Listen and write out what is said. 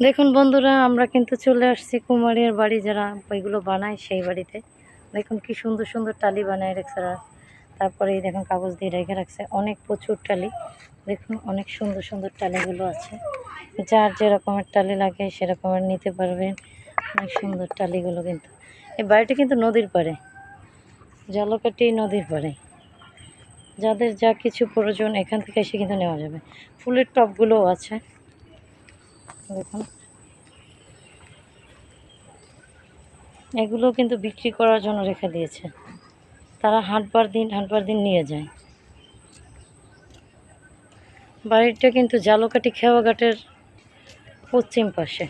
দেখুন বন্ধুরা, আমরা কিন্তু চলে আসছি কুমারের বাড়ি যারা ওইগুলো বানায় সেই বাড়িতে। দেখুন কি সুন্দর সুন্দর টালি বানায় রেখেছে। তারপরে এই দেখুন কাগজ দিয়ে রেখে রাখছে। অনেক প্রচুর টালি। দেখুন অনেক সুন্দর সুন্দর টালিগুলো আছে। যার যেরকমের টালি লাগে সেরকমের নিতে পারবেন। অনেক সুন্দর টালিগুলো কিন্তু। এই বাড়িটা কিন্তু নদীর পাড়ে। জলকাটি নদীর পাড়ে। যাদের যা কিছু প্রয়োজন এখান থেকে এসে কিন্তু নেওয়া যাবে। ফুলের টবগুলোও আছে। দেখুন। এগুলো কিন্তু বিক্রি করার জন্য রেখে দিয়েছে। তারা হাঁটবার দিন হাঁটবার দিন নিয়ে যায়। বাড়িটা কিন্তু জালকাটি খেওয়াঘাটের পশ্চিম পাশে।